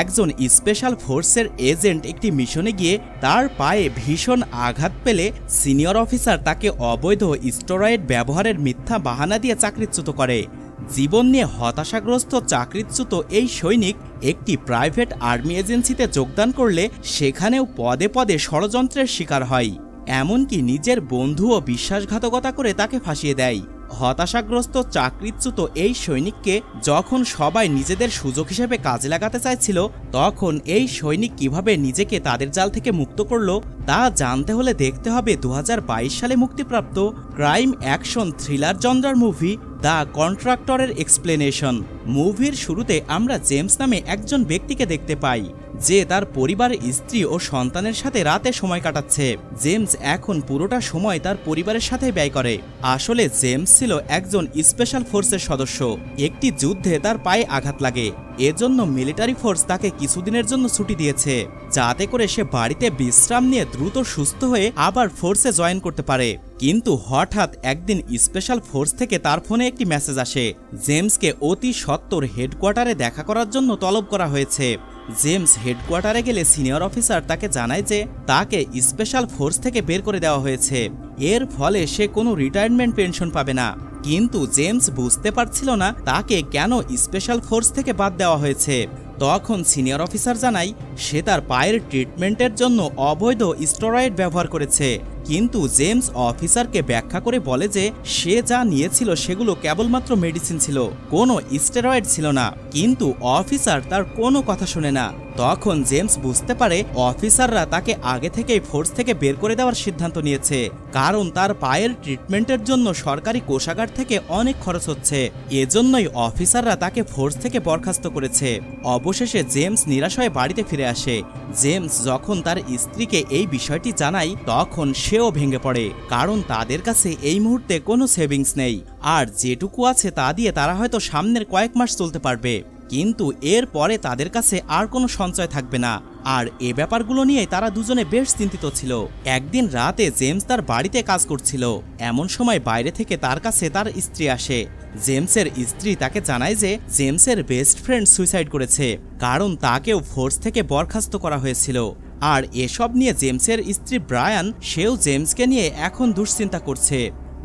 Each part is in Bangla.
একজন স্পেশাল ফোর্সের এজেন্ট একটি মিশনে গিয়ে তার পায়ে ভীষণ আঘাত পেলে সিনিয়র অফিসার তাকে অবৈধ স্টেরয়েড ব্যবহারের মিথ্যা বাহানা দিয়ে চাকরিচ্যুত করে। জীবন নিয়ে হতাশাগ্রস্ত চাকরিচ্যুত এই সৈনিক একটি প্রাইভেট আর্মি এজেন্সিতে যোগদান করলে সেখানেও পদে পদে ষড়যন্ত্রের শিকার হয়। এমনকি নিজের বন্ধুও বিশ্বাসঘাতকতা করে তাকে ফাঁসিয়ে দেয়। হতাশাগ্রস্ত চাকরিচ্যুত এই সৈনিককে যখন সবাই নিজেদের সুযোগ হিসেবে কাজে লাগাতে চাইছিল, তখন এই সৈনিক কীভাবে নিজেকে তাদের জাল থেকে মুক্ত করল, তা জানতে হলে দেখতে হবে দু হাজার বাইশ সালে মুক্তিপ্রাপ্ত crime action thriller genre movie the কন্ট্রাক্টরের explanation. মুভির শুরুতে আমরা জেমস নামে একজন ব্যক্তিকে দেখতে পাই, যে তার পরিবারের স্ত্রী ও সন্তানের সাথে রাতে সময় কাটাচ্ছে। জেমস এখন পুরোটা সময় তার পরিবারের সাথে ব্যয় করে। আসলে জেমস ছিল একজন স্পেশাল ফোর্সের সদস্য। একটি যুদ্ধে তার পায়ে আঘাত লাগে। এজন্য মিলিটারি ফোর্স তাকে কিছুদিনের জন্য ছুটি দিয়েছে, যাতে করে সে বাড়িতে বিশ্রাম নিয়ে দ্রুত সুস্থ হয়ে আবার ফোর্সে জয়েন করতে পারে। কিন্তু হঠাৎ একদিন স্পেশাল ফোর্স থেকে তার ফোনে একটি মেসেজ আসে। জেমসকে অতি সত্বর হেডকোয়ার্টারে দেখা করার জন্য তলব করা হয়েছে। জেমস হেডকোয়ার্টারে গেলে সিনিয়র অফিসার তাকে জানায় যে তাকে স্পেশাল ফোর্স থেকে বের করে দেওয়া হয়েছে। এর ফলে সে কোনো রিটায়ারমেন্ট পেনশন পাবে না। কিন্তু জেমস বুঝতে পারছিল না তাকে কেন স্পেশাল ফোর্স থেকে বাদ দেওয়া হয়েছে। তখন সিনিয়র অফিসার জানায়, সে তার পায়ের ট্রিটমেন্টের জন্য অবৈধ স্টেরয়েড ব্যবহার করেছে। কিন্তু জেমস অফিসারকে ব্যাখ্যা করে বলে যে সে যা নিয়েছিল সেগুলো কেবলমাত্র মেডিসিন ছিল, কোনো স্টেরয়েড ছিল না। কিন্তু অফিসার তার কোনো কথা শুনে না। তখন জেমস বুঝতে পারে অফিসাররা তাকে আগে থেকেই ফোর্স থেকে বের করে দেওয়ার সিদ্ধান্ত নিয়েছে। কারণ তার পায়ের ট্রিটমেন্টের জন্য সরকারি কোষাগার থেকে অনেক খরচ হচ্ছে। এজন্যই অফিসাররা তাকে ফোর্স থেকে বরখাস্ত করেছে। অবশেষে জেমস নিরাশ হয়ে বাড়িতে ফিরে আসে। জেমস যখন তার স্ত্রীকে এই বিষয়টি জানায়, তখন সেও ভেঙে পড়ে। কারণ তাদের কাছে এই মুহূর্তে কোনো সেভিংস নেই। আর যেটুকু আছে তা দিয়ে তারা হয়তো সামনের কয়েক মাস চলতে পারবে। কিন্তু এর পরে তাদের কাছে আর কোনো সঞ্চয় থাকবে না। আর এ ব্যাপারগুলো নিয়ে তারা দুজনে বেশ চিন্তিত ছিল। একদিন রাতে জেমস তার বাড়িতে কাজ করছিল। এমন সময় বাইরে থেকে তার কাছে তার স্ত্রী আসে। জেমসের স্ত্রী তাকে জানায় যে জেমসের বেস্ট ফ্রেন্ড সুইসাইড করেছে, কারণ তাকেও ফোর্স থেকে বরখাস্ত করা হয়েছিল। আর এসব নিয়ে জেমসের স্ত্রী ব্রায়ান, সেও জেমসকে নিয়ে এখন দুশ্চিন্তা করছে।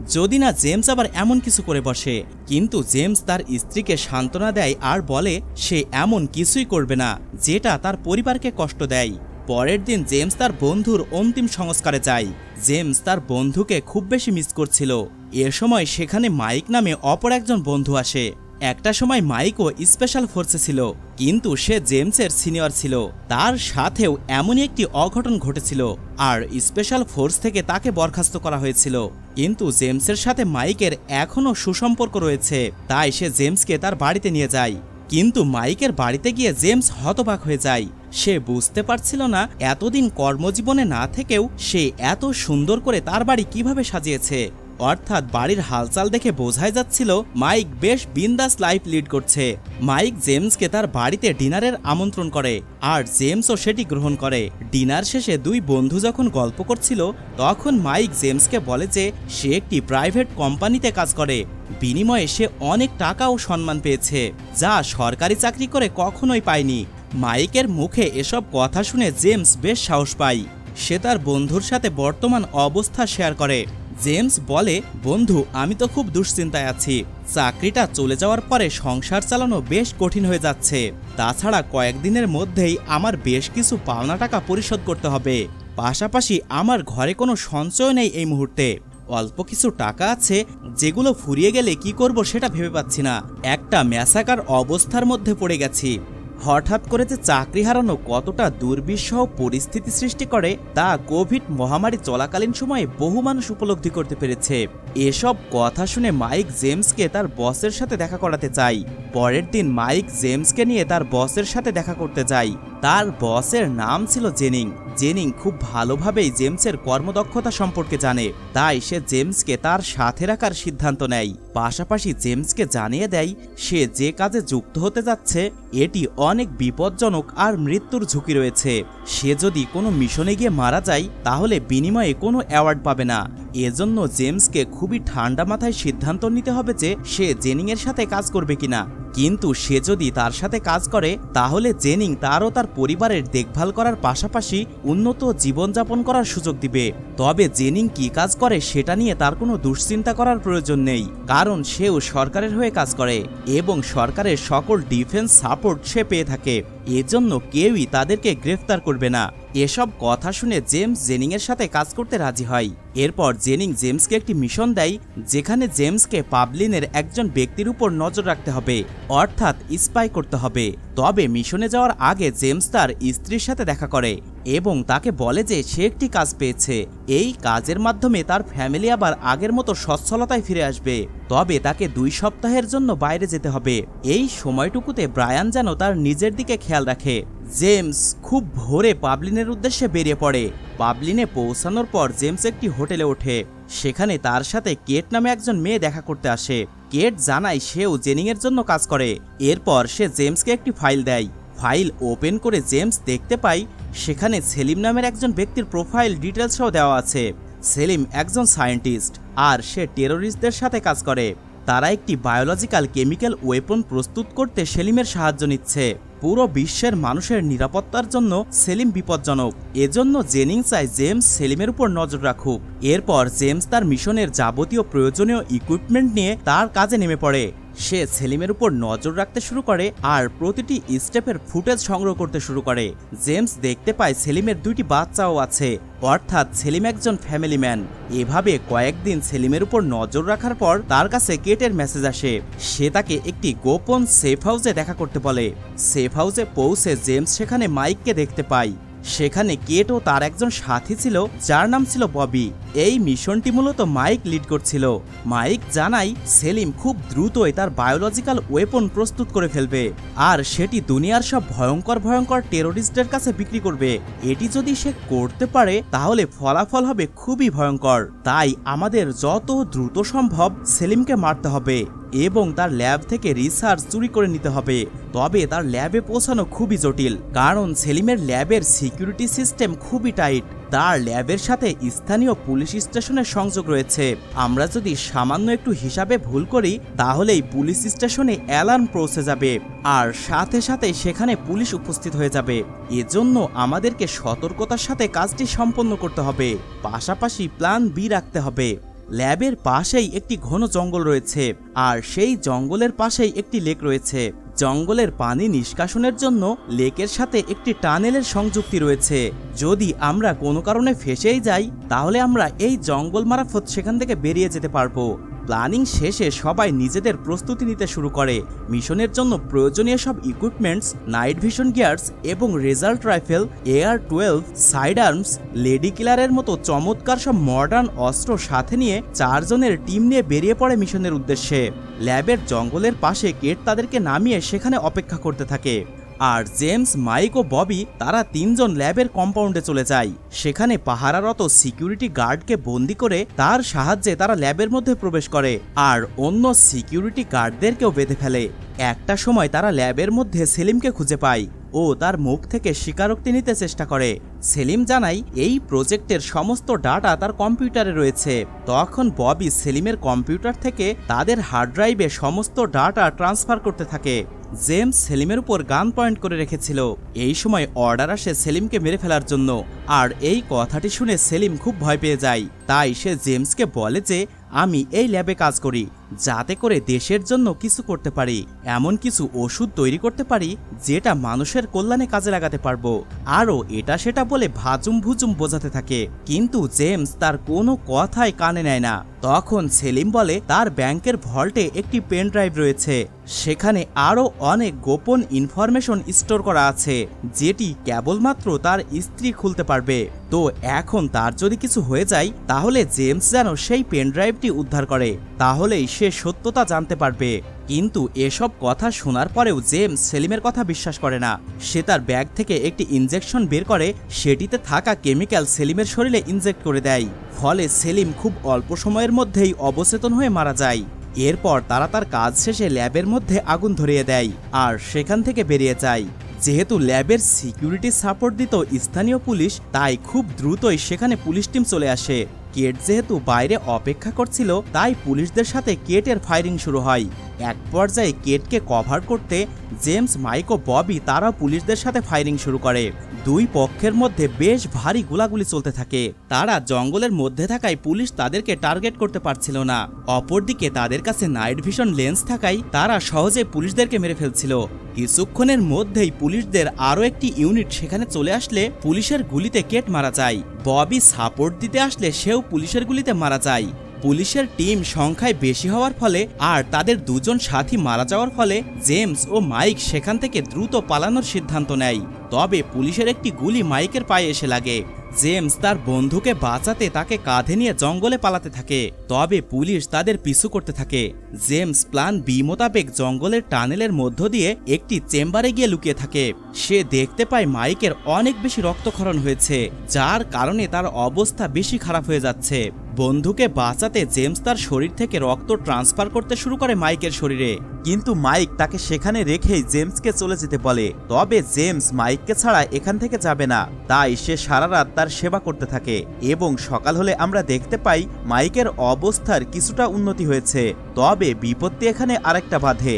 যদি না জেমস আবার এমন কিছু করে বসে, কিন্তু জেমস তার স্ত্রীকে সান্ত্বনা দেয় আর বলে, সে এমন কিছুই করবে না, যেটা তার পরিবারকে কষ্ট দেয়। পরের দিন জেমস তার বন্ধুর অন্তিম সংস্কারে যায়। জেমস তার বন্ধুকে খুব বেশি মিস করছিল। এ সময় সেখানে মাইক নামে অপর একজন বন্ধু আসে। একটা সময় মাইকও স্পেশাল ফোর্সে ছিল, কিন্তু সে জেমসের সিনিয়র ছিল। তার সাথেও এমনই একটি অঘটন ঘটেছিল, আর স্পেশাল ফোর্স থেকে তাকে বরখাস্ত করা হয়েছিল। কিন্তু জেমসের সাথে মাইকের এখনও সুসম্পর্ক রয়েছে, তাই সে জেমসকে তার বাড়িতে নিয়ে যায়। কিন্তু মাইকের বাড়িতে গিয়ে জেমস হতবাক হয়ে যায়। সে বুঝতে পারছিল না এতদিন কর্মজীবনে না থেকেও সে এত সুন্দর করে তার বাড়ি কীভাবে সাজিয়েছে। অর্থাৎ বাড়ির হালচাল দেখে বোঝাই যাচ্ছিল মাইক বেশ বিন্দাস লাইফ লিড করছে। মাইক জেমসকে তার বাড়িতে ডিনারের আমন্ত্রণ করে আর জেমসও সেটি গ্রহণ করে। ডিনার শেষে দুই বন্ধু যখন গল্প করছিল, তখন মাইক জেমসকে বলে যে সে একটি প্রাইভেট কোম্পানিতে কাজ করে। বিনিময়ে সে অনেক টাকা ও সম্মান পেয়েছে, যা সরকারি চাকরি করে কখনোই পায়নি। মাইকের মুখে এসব কথা শুনে জেমস বেশ সাহস পায়। সে তার বন্ধুর সাথে বর্তমান অবস্থা শেয়ার করে। জেমস বলে, বন্ধু, আমি তো খুব দুশ্চিন্তায় আছি। চাকরিটা চলে যাওয়ার পরে সংসার চালানো বেশ কঠিন হয়ে যাচ্ছে। তাছাড়া কয়েকদিনের মধ্যেই আমার বেশ কিছু পাওনা টাকা পরিশোধ করতে হবে। পাশাপাশি আমার ঘরে কোনো সঞ্চয় নেই এই মুহূর্তে। অল্প কিছু টাকা আছে, যেগুলো ফুরিয়ে গেলে কি করব সেটা ভেবে পাচ্ছি না। একটা ম্যাসাকার অবস্থার মধ্যে পড়ে গেছি। হঠাৎ করে যে চাকরি হারানো কতটা দুর্বিষহ পরিস্থিতি সৃষ্টি করে, তা কোভিড মহামারী চলাকালীন সময়ে বহু মানুষ উপলব্ধি করতে পেরেছে। এসব কথা শুনে মাইক জেমসকে তার বসের সাথে দেখা করাতে চাই। পরের দিন মাইক জেমসকে নিয়ে তার বসের সাথে দেখা করতে যায় তার বসের নাম ছিল জেনিং। জেনিং খুব ভালোভাবেই জেমসের কর্মদক্ষতা সম্পর্কে জানে। তাই সে জেমসকে তার সাথে রাখার সিদ্ধান্ত নেয়। পাশাপাশি জেমসকে জানিয়ে দেয়, সে যে কাজে যুক্ত হতে যাচ্ছে, এটি অনেক বিপজ্জনক আর মৃত্যুর ঝুঁকি রয়েছে। সে যদি কোনো মিশনে গিয়ে মারা যায়, তাহলে বিনিময়ে কোনো অ্যাওয়ার্ড পাবে না। এজন্য জেমসকে খুবই ঠান্ডা মাথায় সিদ্ধান্ত নিতে হবে যে সে জেনিংয়ের সাথে কাজ করবে কিনা। কিন্তু সে যদি তার সাথে কাজ করে, তাহলে জেনিং তারও তার পরিবারের দেখভাল করার পাশাপাশি উন্নত জীবনযাপন করার সুযোগ দিবে। তবে জেনিং কি কাজ করে সেটা নিয়ে তার কোনো দুশ্চিন্তা করার প্রয়োজন নেই, কারণ সেও সরকারের হয়ে কাজ করে এবং সরকারের সকল ডিফেন্স সাপোর্ট সে পেয়ে থাকে। এজন্য কেউই তাদেরকে গ্রেফতার করবে না। এসব কথা শুনে জেমস জেনিংয়ের সাথে কাজ করতে রাজি হয়। এরপর জেনিং জেমসকে একটি মিশন দেয়, যেখানে জেমসকে পাবলিনের একজন ব্যক্তির উপর নজর রাখতে হবে, অর্থাৎ স্পাই করতে হবে। তবে মিশনে যাওয়ার আগে জেমস তার স্ত্রীর সাথে দেখা করে এবং তাকে বলে যে সে একটি কাজ পেয়েছে। এই কাজের মাধ্যমে তার ফ্যামিলি আবার আগের মতো সচ্ছলতায় ফিরে আসবে। তবে তাকে দুই সপ্তাহের জন্য বাইরে যেতে হবে। এই সময়টুকুতে ব্রায়ান যেন তার নিজের দিকে খেয়াল রাখে। জেমস খুব ভোরে পাবলিনের উদ্দেশ্যে বেরিয়ে পড়ে। পাবলিনে পৌঁছানোর পর জেমস একটি হোটেলে ওঠে। সেখানে তার সাথে কেট নামে একজন মেয়ে দেখা করতে আসে। কেট জানায় সেও জেনিংয়ের জন্য কাজ করে। এরপর সে জেমসকে একটি ফাইল দেয়। ফাইল ওপেন করে জেমস দেখতে পায়, সেখানে সেলিম নামের একজন ব্যক্তির প্রোফাইল ডিটেলসও দেওয়া আছে। সেলিম একজন সায়েন্টিস্ট, আর সে টেরোরিস্টদের সাথে কাজ করে। তারা একটি বায়োলজিক্যাল কেমিক্যাল ওয়েপন প্রস্তুত করতে সেলিমের সাহায্য নিচ্ছে। পুরো বিশ্বের মানুষের নিরাপত্তার জন্য সেলিম বিপজ্জনক। এজন্য জেনিং চায় জেমস সেলিমের উপর নজর রাখুক। এরপর জেমস তার মিশনের যাবতীয় প্রয়োজনীয় ইকুইপমেন্ট নিয়ে তার কাজে নেমে পড়ে। সে সেলিমের উপর নজর রাখতে শুরু করে আর প্রতিটি স্টেপের ফুটেজ সংগ্রহ করতে শুরু করে। জেমস দেখতে পায় সেলিমের দুইটি বাচ্চাও আছে, অর্থাৎ সেলিম একজন ফ্যামিলি ম্যান। এভাবে কয়েকদিন সেলিমের উপর নজর রাখার পর তার কাছে কেটের মেসেজ আসে। সে তাকে একটি গোপন সেফ হাউসে দেখা করতে বলে। সেফ হাউসে পৌঁছে জেমস সেখানে মাইককে দেখতে পায়। সেখানে কেট ও তার একজন সাথী ছিল, যার নাম ছিল ববি। এই মিশনটি মূলত মাইক লিড করছিল। মাইক জানাই সেলিম খুব দ্রুতই তার বায়োলজিক্যাল ওয়েপন প্রস্তুত করে ফেলবে, আর সেটি দুনিয়ার সব ভয়ঙ্কর ভয়ঙ্কর টেরোরিস্টদের কাছে বিক্রি করবে। এটি যদি সে করতে পারে, তাহলে ফলাফল হবে খুবই ভয়ঙ্কর। তাই আমাদের যত দ্রুত সম্ভব সেলিমকে মারতে হবে। এবং তার ল্যাব থেকে রিসার্চ চুরি করে নিতে হবে। তবে তার ল্যাবে পৌঁছানো খুবই জটিল, কারণ সেলিমের ল্যাবের সিকিউরিটি সিস্টেম খুবই টাইট তার ল্যাবের সাথে স্থানীয় পুলিশ স্টেশনের সংযোগ রয়েছে। আমরা যদি সামান্য একটু হিসাবে ভুল করি, তাহলেই পুলিশ স্টেশনে অ্যালার্ম পৌঁছে যাবে, আর সাথে সাথে সেখানে পুলিশ উপস্থিত হয়ে যাবে। এজন্য আমাদেরকে সতর্কতার সাথে কাজটি সম্পন্ন করতে হবে। পাশাপাশি প্ল্যান বি রাখতে হবে। ল্যাবের পাশেই একটি ঘন জঙ্গল রয়েছে, আর সেই জঙ্গলের পাশেই একটি লেক রয়েছে। জঙ্গলের পানি নিষ্কাশনের জন্য লেকের সাথে একটি টানেলের সংযুক্তি রয়েছে। যদি আমরা কোনো কারণে ফেসেই যাই, তাহলে আমরা এই জঙ্গল মারাফত সেখান থেকে বেরিয়ে যেতে পারব। প্ল্যানিং শেষে সবাই নিজেদের প্রস্তুতি নিতে শুরু করে। মিশনের জন্য প্রয়োজনীয় সব ইকুইপমেন্টস নাইট ভিশন গিয়ার্স এবং result rifle AR twelve side arms lady কিলারের মতো চমৎকার সব মডার্ন অস্ত্র সাথে নিয়ে চারজনের টিম নিয়ে বেরিয়ে পড়ে মিশনের উদ্দেশ্যে। ল্যাবের জঙ্গলের পাশে কেট তাদেরকে নামিয়ে সেখানে অপেক্ষা করতে থাকে। আর জেমস, মাইক ও ববি তারা তিনজন ল্যাবের কম্পাউন্ডে চলে যায়। সেখানে পাহারারত সিকিউরিটি গার্ডকে বন্দি করে তার সাহায্যে তারা ল্যাবের মধ্যে প্রবেশ করে আর অন্য সিকিউরিটি গার্ডদেরকেও বেঁধে ফেলে। একটা সময় তারা ল্যাবের মধ্যে সেলিমকে খুঁজে পায় ও তার মুখ থেকে স্বীকারোক্তি নিতে চেষ্টা করে। সেলিম জানাই এই প্রজেক্টের সমস্ত ডাটা তার কম্পিউটারে রয়েছে। তখন ববি সেলিমের কম্পিউটার থেকে তাদের হার্ড ড্রাইভে সমস্ত ডাটা ট্রান্সফার করতে থাকে। জেমস সেলিমের উপর গান পয়েন্ট করে রেখেছিল। এই সময় অর্ডার আসে সেলিমকে মেরে ফেলার জন্য। আর এই কথাটি শুনে সেলিম খুব ভয় পেয়ে যায়। তাই সে জেমসকে বলে যে আমি এই ল্যাবে কাজ করি, যাতে করে দেশের জন্য কিছু করতে পারি, এমন কিছু ওষুধ তৈরি করতে পারি, যেটা মানুষের কল্যাণে কাজে লাগাতে পারব। আরও এটা সেটা বলে ভাজুম ভুজুম বোঝাতে থাকে। কিন্তু জেমস তার কোনো কথাই কানে নেয় না। তখন সেলিম বলে, তার ব্যাংকের ভল্টে একটি পেন ড্রাইভ রয়েছে। সেখানে আরও অনেক গোপন ইনফরমেশন স্টোর করা আছে, যেটি কেবলমাত্র তার স্ত্রী খুলতে পারবে। তো এখন তার যদি কিছু হয়ে যায়, তাহলে জেমস যেন সেই পেনড্রাইভটি উদ্ধার করে, তাহলেই সে সত্যতা জানতে পারবে। কিন্তু এসব কথা শোনার পরেও জেমস সেলিমের কথা বিশ্বাস করে না। সে তার ব্যাগ থেকে একটি ইনজেকশন বের করে, সেটিতে থাকা কেমিক্যাল সেলিমের শরীরে ইনজেক্ট করে দেয়। ফলে সেলিম খুব অল্প সময়ের মধ্যেই অবচেতন হয়ে মারা যায়। এরপর তারা তার কাজ শেষে ল্যাবের মধ্যে আগুন ধরিয়ে দেয়, আর সেখান থেকে বেরিয়ে যায়। যেহেতু ল্যাবের সিকিউরিটি সাপোর্ট দিত স্থানীয় পুলিশ, তাই খুব দ্রুতই সেখানে পুলিশ টিম চলে আসে। কেট যেহেতু বাইরে অপেক্ষা করছিল, তাই পুলিশদের সাথে কেটের ফায়ারিং শুরু হয়। এক পর্যায়ে কেটকে কভার করতে জেমস, মাইক ও ববি তারা পুলিশদের সাথে ফায়ারিং শুরু করে। দুই পক্ষের মধ্যে বেশ ভারী গোলাগুলি চলতে থাকে। তারা জঙ্গলের মধ্যে থাকায় পুলিশ তাদেরকে টার্গেট করতে পারছিল না। অপরদিকে তাদের কাছে নাইট ভিশন লেন্স থাকায় তারা সহজে পুলিশদেরকে মেরে ফেলছিল। কিছুক্ষণের মধ্যেই পুলিশদের আরও একটি ইউনিট সেখানে চলে আসলে পুলিশের গুলিতে কেট মারা যায়। ববি সাপোর্ট দিতে আসলে সেও পুলিশের গুলিতে মারা যায়। পুলিশের টিম সংখ্যায় বেশি হওয়ার ফলে আর তাদের দুজন সাথী মারা যাওয়ার ফলে জেমস ও মাইক সেখান থেকে দ্রুত পালানোর সিদ্ধান্ত নেয়। তবে পুলিশের একটি গুলি মাইকের পায়ে এসে লাগে। জেমস তার বন্ধুকে বাঁচাতে তাকে কাঁধে নিয়ে জঙ্গলে পালাতে থাকে। তবে পুলিশ তাদের পিছু করতে থাকে। জেমস প্ল্যান বি মোতাবেক জঙ্গলের টানেলের মধ্য দিয়ে একটি চেম্বারে গিয়ে লুকিয়ে থাকে। সে দেখতে পায় মাইকের অনেক বেশি রক্তক্ষরণ হয়েছে, যার কারণে তার অবস্থা বেশি খারাপ হয়ে যাচ্ছে। বন্ধুকে বাঁচাতে জেমস তার শরীর থেকে রক্ত ট্রান্সফার করতে শুরু করে মাইকের শরীরে। কিন্তু মাইক তাকে সেখানে রেখেই জেমসকে চলে যেতে বলে। তবে জেমস মাইককে ছাড়া এখান থেকে যাবে না। তাই সে সারা রাত তার সেবা করতে থাকে এবং সকাল হলে আমরা দেখতে পাই মাইকের অবস্থার কিছুটা উন্নতি হয়েছে। তবে বিপত্তি এখানে আরেকটা বাধে।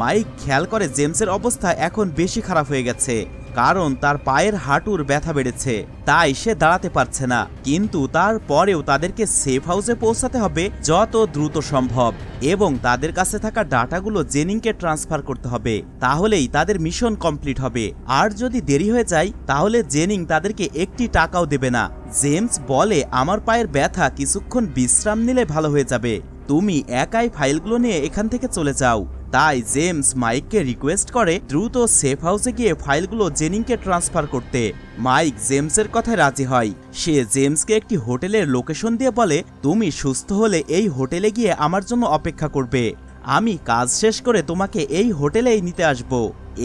মাইক খেয়াল করে জেমসের অবস্থা এখন বেশি খারাপ হয়ে গেছে। কারণ তার পায়ের হাঁটুর ব্যথা বেড়েছে, তাই সে দাঁড়াতে পারছে না। কিন্তু তারপরেও তাদেরকে সেফ হাউসে পৌঁছাতে হবে যত দ্রুত সম্ভব এবং তাদের কাছে থাকা ডাটাগুলো জেনিংকে ট্রান্সফার করতে হবে, তাহলেই তাদের মিশন কমপ্লিট হবে। আর যদি দেরি হয়ে যায়, তাহলে জেনিং তাদেরকে একটি টাকাও দেবে না। জেমস বলে, আমার পায়ের ব্যথা কিছুক্ষণ বিশ্রাম নিলে ভালো হয়ে যাবে। তুমি একাই ফাইলগুলো নিয়ে এখান থেকে চলে যাও। তাই জেমস মাইককে রিকোয়েস্ট করে দ্রুত সেফ হাউসে গিয়ে ফাইলগুলো জেনিংকে ট্রান্সফার করতে। মাইক জেমসের কথায় রাজি হয়। সে জেমসকে একটি হোটেলের লোকেশন দিয়ে বলে, তুমি সুস্থ হলে এই হোটেলে গিয়ে আমার জন্য অপেক্ষা করবে। আমি কাজ শেষ করে তোমাকে এই হোটেলেই নিতে আসব।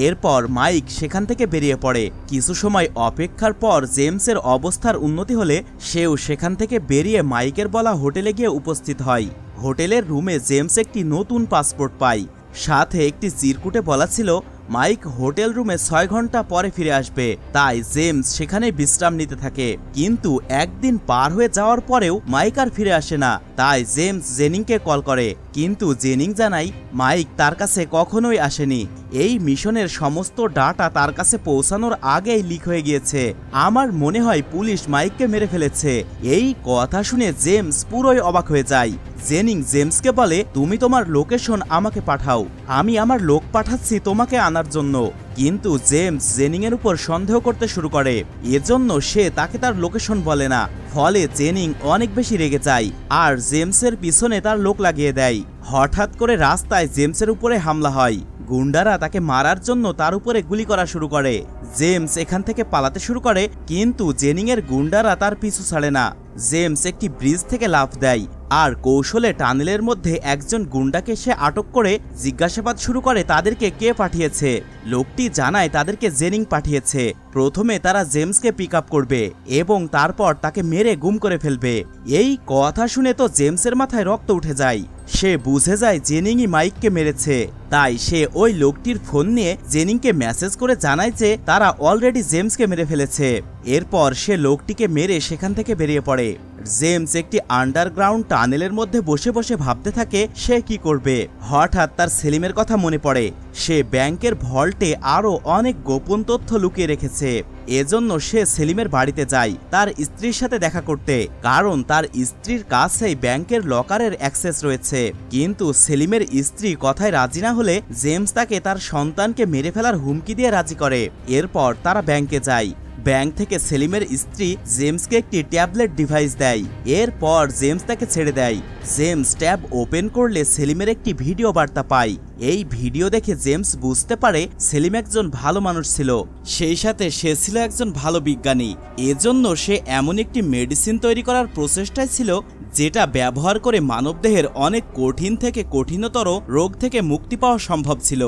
এরপর মাইক সেখান থেকে বেরিয়ে পড়ে। কিছু সময় অপেক্ষার পর জেমসের অবস্থার উন্নতি হলে সেও সেখান থেকে বেরিয়ে মাইকের বলা হোটেলে গিয়ে উপস্থিত হয়। হোটেলের রুমে জেমস একটি নতুন পাসপোর্ট পায়। সাথে একটি চিরকুটে বলা ছিল মাইক হোটেল রুমে ছয় ঘণ্টা পরে ফিরে আসবে। তাই জেমস সেখানে বিশ্রাম নিতে থাকে। কিন্তু একদিন পার হয়ে যাওয়ার পরেও মাইক আর ফিরে আসে না। তাই জেমস জেনিংকে কল করে। কিন্তু জেনিং জানাই মাইক তার কাছে কখনোই আসেনি। এই মিশনের সমস্ত ডাটা তার কাছে পৌঁছানোর আগেই লিক হয়ে গিয়েছে। আমার মনে হয় পুলিশ মাইককে মেরে ফেলেছে। এই কথা শুনে জেমস পুরোই অবাক হয়ে যায়। জেনিং জেমসকে বলে, তুমি তোমার লোকেশন আমাকে পাঠাও। আমি আমার লোক পাঠাচ্ছি তোমাকে আনার জন্য কিন্তু জেমস জেনিং এর উপর সন্দেহ করতে শুরু করে। এজন্য সে তাকে তার লোকেশন বলে না। ফলে জেনিং অনেক বেশি রেগে যায় আর জেমসের পিছনে তার লোক লাগিয়ে দেয়। হঠাৎ করে রাস্তায় জেমসের উপরে হামলা হয়। গুন্ডারা তাকে মারার জন্য তার উপরে গুলি করা শুরু করে। জেমস এখান থেকে পালাতে শুরু করে, কিন্তু জেনিংয়ের গুন্ডারা তার পিছু ছাড়ে না। জেমস একটি ব্রিজ থেকে লাফ দেয় আর কৌশলে টানেলের মধ্যে একজন গুন্ডাকে সে আটক করে জিজ্ঞাসাবাদ শুরু করে তাদেরকে কে পাঠিয়েছে। লোকটি জানায় তাদেরকে জেনিং পাঠিয়েছে। প্রথমে তারা জেমসকে পিক আপ করবে এবং তারপর তাকে মেরে গুম করে ফেলবে। এই কথা শুনে তো জেমসের মাথায় রক্ত উঠে যায়। সে বুঝে যায় জেনিংই মাইককে মেরেছে। তাই সে ওই লোকটির ফোন নিয়ে জেনিংকে মেসেজ করে জানায় যে তারা অলরেডি জেমসকে মেরে ফেলেছে। এরপর সে লোকটিকে মেরে সেখান থেকে বেরিয়ে পড়ে। জেমস একটি আন্ডারগ্রাউন্ড টানেলের মধ্যে বসে বসে ভাবতে থাকে, সে কি করবে? হঠাৎ তার সেলিমের কথা মনে পড়ে। সে ব্যাংকের ভল্টে আরও অনেক গোপন তথ্য লুকিয়ে রেখেছে। এজন্য সে সেলিমের বাড়িতে যায় তার স্ত্রীর সাথে দেখা করতে, কারণ তার স্ত্রীর কাছেই ব্যাংকের লকারের অ্যাক্সেস রয়েছে। কিন্তু সেলিমের স্ত্রী কথায় রাজি না হলে জেমস তাকে তার সন্তানকে মেরে ফেলার হুমকি দিয়ে রাজি করে। এরপর তারা ব্যাংকে যায়। ব্যাংক থেকে সেলিমের স্ত্রী জেমসকে একটি ট্যাবলেট ডিভাইস দেয়। এরপর জেমস তাকে ছেড়ে দেয়। জেমস ট্যাব ওপেন করলে সেলিমের একটি ভিডিও বার্তা পায়। এই ভিডিও দেখে জেমস বুঝতে পারে সেলিম একজন ভালো মানুষ ছিল। সেই সাথে সে ছিল একজন ভালো বিজ্ঞানী। এজন্য সে এমন একটি মেডিসিন তৈরি করার প্রচেষ্টায় ছিল, যেটা ব্যবহার করে মানবদেহের অনেক কঠিন থেকে কঠিনতর রোগ থেকে মুক্তি পাওয়া সম্ভব ছিল।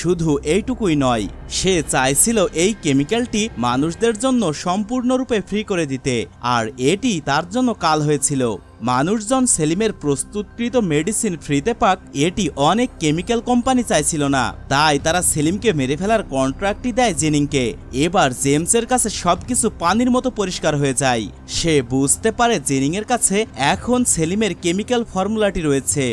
শুধু এইটুকুই নয়, সে চাইছিল এই কেমিক্যালটি মানুষদের জন্য সম্পূর্ণরূপে ফ্রি করে দিতে, আর এটি তার জন্য কাল হয়েছিল। মানুষজন সেলিমের প্রস্তুতকৃত মেডিসিন ফ্রিতে পাক, এটি অনেক কেমিক্যাল কোম্পানি চাইছিল না। তাই তারা সেলিমকে মেরে ফেলার কন্ট্রাক্টই দেয় জেনিংকে। এবার জেমসের কাছে সবকিছু পানির মতো পরিষ্কার হয়ে যায়। সে বুঝতে পারে জেনিংয়ের কাছে এখন সেলিমের কেমিক্যাল ফর্মুলাটি রয়েছে,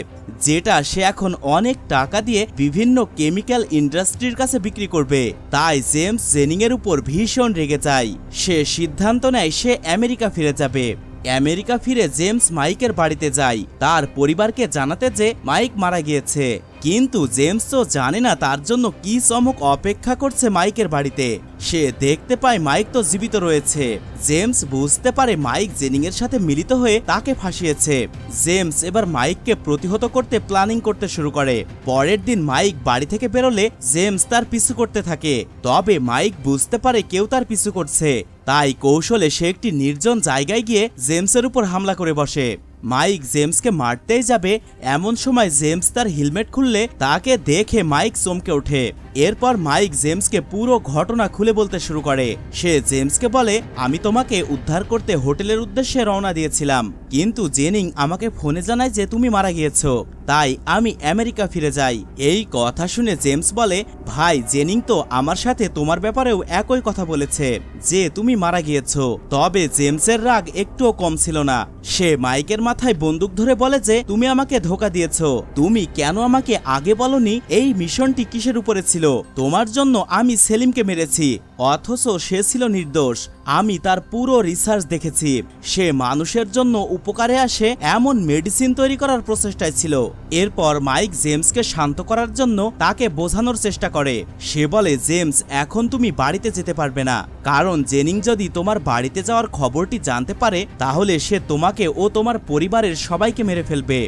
যেটা সে এখন অনেক টাকা দিয়ে বিভিন্ন কেমিক্যাল ইন্ডাস্ট্রির কাছে বিক্রি করবে। তাই জেমস জেনিংয়ের উপর ভীষণ রেগে যায়। সে সিদ্ধান্ত নেয় সে আমেরিকা ফিরে যাবে। আমেরিকা ফিরে জেমস মাইকের বাড়িতে যায়। তার পরিবারকে জানাতে যে মাইক মারা গিয়েছে। কিন্তু জেমস তো জানে না তার জন্য কি চমক অপেক্ষা করছে মাইকের বাড়িতে। সে দেখতে পায় মাইক তো জীবিত রয়েছে। জেমস বুঝতে পারে মাইক জেনিংয়ের সাথে মিলিত হয়ে তাকে ফাঁসিয়েছে। জেমস এবার মাইককে প্রতিহত করতে প্ল্যানিং করতে শুরু করে। পরের দিন মাইক বাড়ি থেকে বেরোলে জেমস তার পিছু করতে থাকে। তবে মাইক বুঝতে পারে কেউ তার পিছু করছে। তাই কৌশলে সে একটি নির্জন জায়গায় গিয়ে জেমসের উপর হামলা করে বসে। মাইক জেমসকে মারতেই যাবে। এমন সময় জেমস তার হেলমেট খুললে তাকে দেখে মাইক চমকে ওঠে। এরপর মাইক জেমসকে পুরো ঘটনা খুলে বলতে শুরু করে। সে জেমসকে বলে, আমি তোমাকে উদ্ধার করতে হোটেলের উদ্দেশ্যে রওনা দিয়েছিলাম, কিন্তু জেনিং আমাকে ফোনে জানায় যে তুমি মারা গিয়েছো, তাই আমি আমেরিকা ফিরে যাই। এই কথা শুনে জেমস বলে, ভাই, জেনিং তো আমার সাথে তোমার ব্যাপারেও একই কথা বলেছে, যে তুমি মারা গিয়েছো। তবে জেমসের রাগ একটুও কম ছিল না। সে মাইকের মাথায় বন্দুক ধরে বলে যে, তুমি আমাকে ধোকা দিয়েছ। তুমি কেন আমাকে আগে বলনি? এই মিশনটি কিসের উপরে ছিল? তোমার জন্য আমি সেলিমকে মেরেছি। অথচ সে ছিল নির্দোষ। আমি তার পুরো রিসার্চ দেখেছি। সে মানুষের জন্য উপকারে আসে এমন মেডিসিন তৈরি করার প্রচেষ্টায় ছিল। এরপর মাইক জেমসকে শান্ত করার জন্য তাকে বোঝানোর চেষ্টা করে। সে বলে, জেমস, এখন তুমি বাড়িতে যেতে পারবে না। কারণ জেনিং যদি তোমার বাড়িতে যাওয়ার খবরটি জানতে পারে, তাহলে সে তোমাকে ও তোমার পরিবারের সবাইকে মেরে ফেলবে।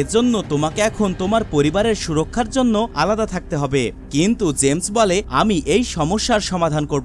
এজন্য তোমাকে এখন তোমার পরিবারের সুরক্ষার জন্য আলাদা থাকতে হবে। কিন্তু জেমস বলে, আমি এই সমস্যার সমাধান করব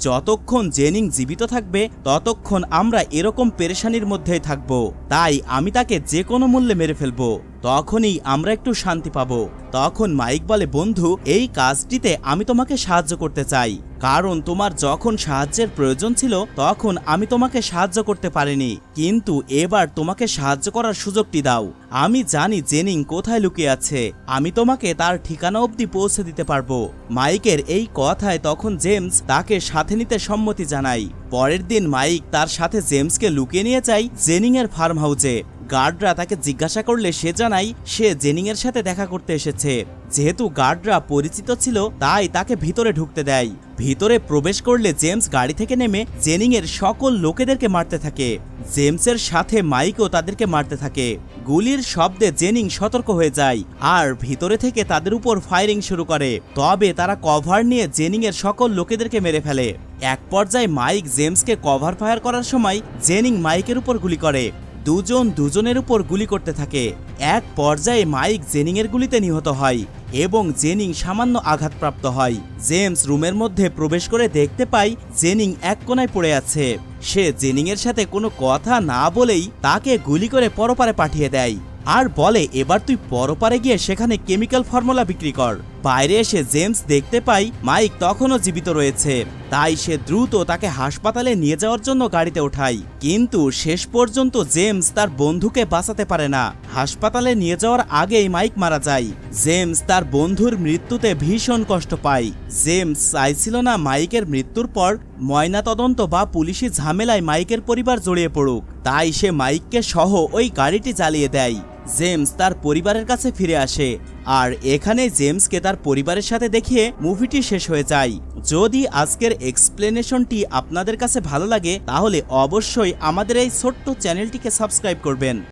যতক্ষণ জেনিং জীবিত থাকবে, ততক্ষণ আমরা এরকম পেরেশানির মধ্যেই থাকব। তাই আমি তাকে যে কোনো মূল্যে মেরে ফেলব। তখনই আমরা একটু শান্তি পাবো। তখন মাইক বলে, বন্ধু, এই কাজটিতে আমি তোমাকে সাহায্য করতে চাই। কারণ তোমার যখন সাহায্যের প্রয়োজন ছিল, তখন আমি তোমাকে সাহায্য করতে পারিনি। কিন্তু এবার তোমাকে সাহায্য করার সুযোগটি দাও। আমি জানি জেনিং কোথায় লুকিয়ে আছে। আমি তোমাকে তার ঠিকানা অবধি পৌঁছে দিতে পারব। মাইকের এই কথায় তখন জেমস তাকে সাথে নিতে সম্মতি জানায়। পরের দিন মাইক তার সাথে জেমসকে লুকিয়ে নিয়ে যায় জেনিংয়ের ফার্ম হাউসে। গার্ডরা তাকে জিজ্ঞাসা করলে সে জানায়, সে জেনিংয়ের সাথে দেখা করতে এসেছে। যেহেতু গার্ডরা পরিচিত ছিল, তাই তাকে ভিতরে ঢুকতে দেয়। ভিতরে প্রবেশ করলে জেমস গাড়ি থেকে নেমে জেনিংয়ের সকল লোকেদেরকে মারতে থাকে। জেমসের সাথে মাইকও তাদেরকে মারতে থাকে। গুলির শব্দে জেনিং সতর্ক হয়ে যায় আর ভিতরে থেকে তাদের উপর ফায়ারিং শুরু করে। তবে তারা কভার নিয়ে জেনিংয়ের সকল লোকেদেরকে মেরে ফেলে। এক পর্যায়ে মাইক জেমসকে কভার ফায়ার করার সময় জেনিং মাইকের উপর গুলি করে। দুজন দুজনের উপর গুলি করতে থাকে। এক পর্যায়ে মাইক জেনিংয়ের গুলিতে নিহত হয় এবং জেনিং সামান্য আঘাতপ্রাপ্ত হয়। জেমস রুমের মধ্যে প্রবেশ করে দেখতে পায় জেনিং এক কোনায় পড়ে আছে। সে জেনিংয়ের সাথে কোনো কথা না বলেই তাকে গুলি করে পরপারে পাঠিয়ে দেয়। আর বলে, এবার তুই পরপারে গিয়ে সেখানে কেমিক্যাল ফর্মুলা বিক্রি কর। বাইরে এসে জেমস দেখতে পাই মাইক তখনও জীবিত রয়েছে। তাই সে দ্রুত তাকে হাসপাতালে নিয়ে যাওয়ার জন্য গাড়িতে ওঠায় কিন্তু শেষ পর্যন্ত জেমস তার বন্ধুকে বাঁচাতে পারে না। হাসপাতালে নিয়ে যাওয়ার আগেই মাইক মারা যায়। জেমস তার বন্ধুর মৃত্যুতে ভীষণ কষ্ট পায়। জেমস চাইছিল না মাইকের মৃত্যুর পর ময়নাতদন্ত বা পুলিশি ঝামেলায় মাইকের পরিবার জড়িয়ে পড়ুক। তাই সে মাইককে সহ ওই গাড়িটি চালিয়ে দেয়। জেমস তার পরিবারের কাছে ফিরে আসে। আর এখানে জেমসকে তার পরিবারের সাথে দেখিয়ে মুভিটি শেষ হয়ে যায়। যদি আজকের এক্সপ্লেনেশনটি আপনাদের কাছে ভালো লাগে, তাহলে অবশ্যই আমাদের এই ছোট্ট চ্যানেলটিকে সাবস্ক্রাইব করবেন।